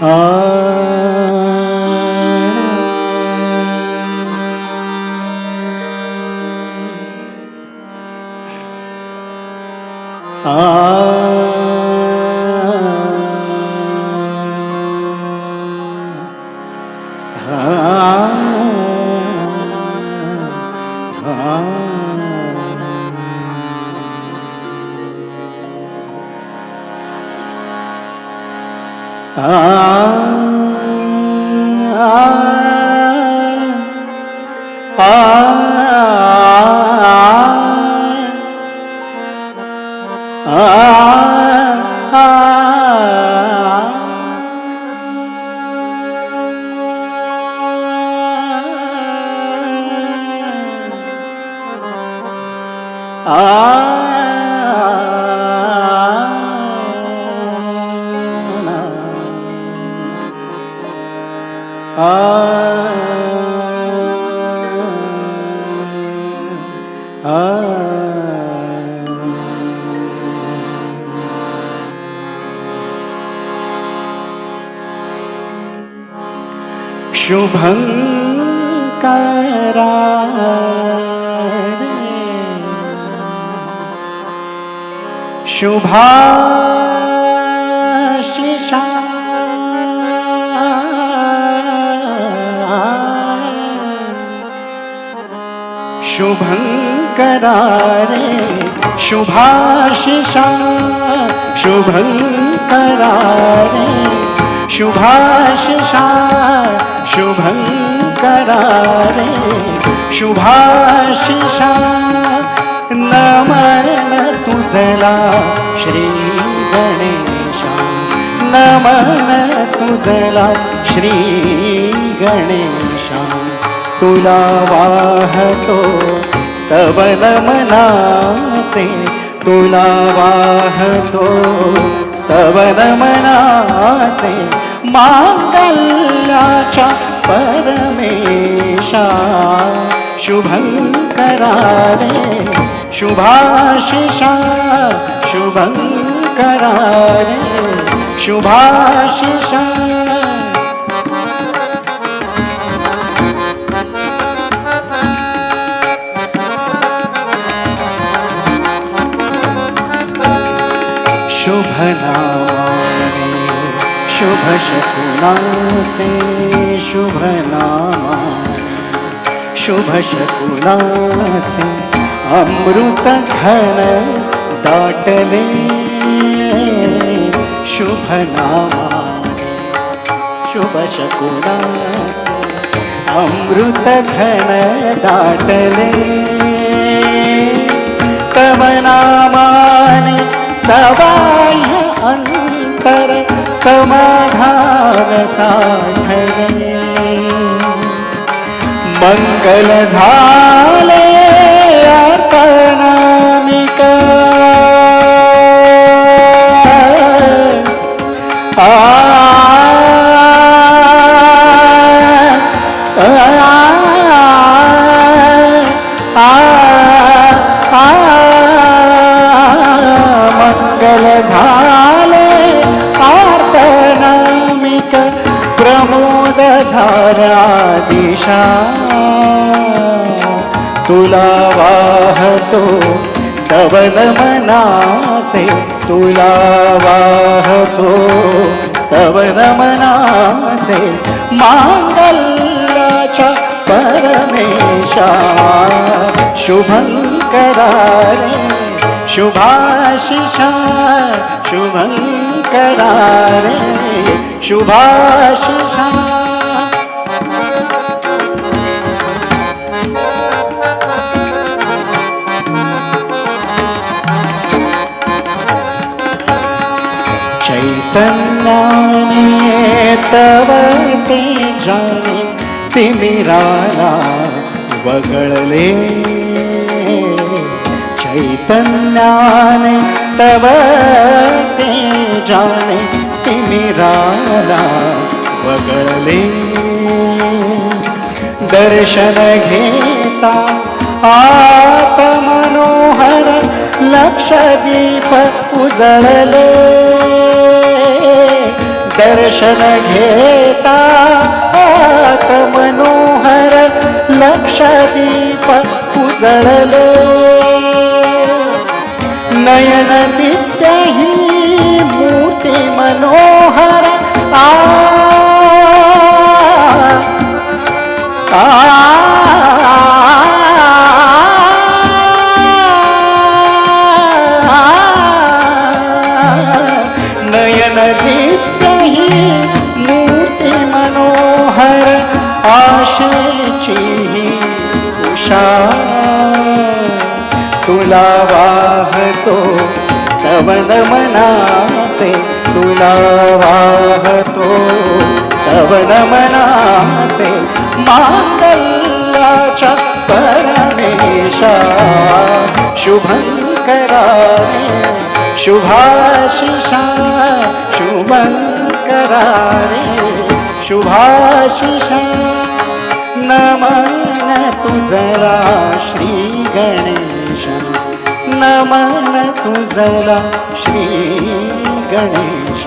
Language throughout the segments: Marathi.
Ah, ah, ah. Ah शुभङ्करा Shubha शुभङ्करा शुभाशिषा शुभङ्करा शुभाशिषा शुभङ्करा शुभाशिषा नमन तुझला श्री गणेशा नमन तुझला श्री गणेशा तुला वाहतो सबल मनाचे तुला वाहतो. स्तवन मनाचे मांगल्याच्या परमेशा शुभंकरा रे शुभाशिषा शुभंकरा रे शुभाशिषा. शुभ शकुनाचे शुभ नामा शुभ शकुनाचे अमृत घन दाटले। शुभ नामा शुभ शकुनाचे अमृत घन दाटले। तव नामाने सवाह्य अंतर समाधान साठले मंगल झाले अर्पणामिक आशा. तुला वाहतो स्तवन मनाचे. तुला वाहतो स्तवन मनाचे. मांगल्याच्या परमेशा शुभंकरारे शुभाशिषा शुभंकरारे शुभाशिषा चैतन्याने तव ते जाणे तिमिराला वगळले. चैतन्याने तव ते जाणे तिमिराला वगळले. दर्शन घेता आत मनोहर लक्षदीप उजळले. दर्शन घेता आत मनोहर लक्षदीप उजळले. नयन दित्यही मूर्ती मनोहर आ. तुला वाहतो स्तवन मनाचे तुला वाहतो स्तवन मनाचे मांगल्याच्या परमेशा शुभंकराने शुभाशिषा शुभंकराने शुभाशिषा नमन तुझरा श्री गणेश नमन तुझला श्री गणेश.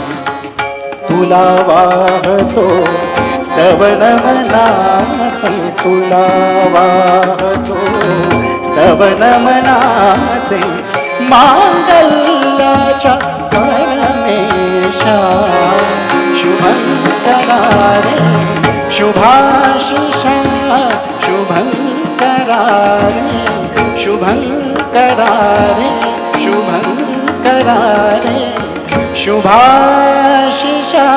तुला वाहतो स्तवन मनाचे तुला वाहतो स्तवन मनाचे मांगल्याच्या परमेशा. शुभंकरारे शुभाशिषा शुभं शुभङ्करारे शुभङ्करारे शुभाशिषा।